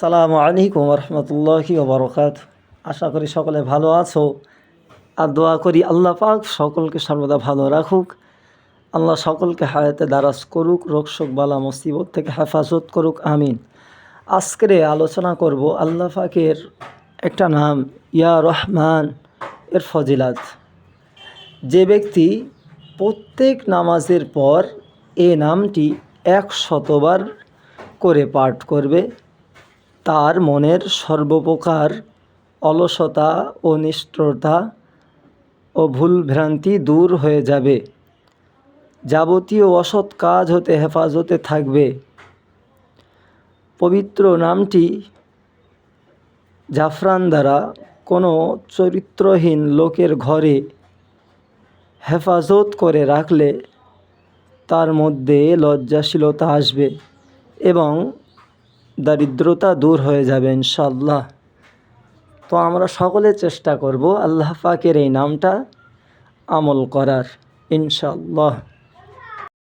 আসসালামু আলাইকুম রহমতুল্লাহি ওবরকাত আশা করি সকলে ভালো আছো আর দোয়া করি আল্লাহ পাক সকলকে সর্বদা ভালো রাখুক। আল্লাহ সকলকে হায়াতে দারাজ করুক, রোগ, শোক, বালা, মুসিবত থেকে হেফাজত করুক, আমিন। আজকে আলোচনা করব আল্লাহ পাকের একটা নাম, ইয়া রহমান, এর ফজিলাত। যে ব্যক্তি প্রত্যেক নামাজের পর এ নামটি এক শতবার করে পাঠ করবে তার মনের সর্বপ্রকার অলসতা ও নিষ্ঠুরতা ও ভুলভ্রান্তি দূর হয়ে যাবে। যাবতীয় অসৎ কাজ হতে হেফাজতে থাকবে। পবিত্র নামটি জাফরান দ্বারা কোনো চরিত্রহীন লোকের ঘরে হেফাজত করে রাখলে তার মধ্যে লজ্জাশীলতা আসবে এবং দারিদ্রতা দূর হয়ে যাবে ইনশাল্লাহ তো আমরা সকলে চেষ্টা করব আল্লাহ পাকের এই নামটা আমল করার ইনশাল্লাহ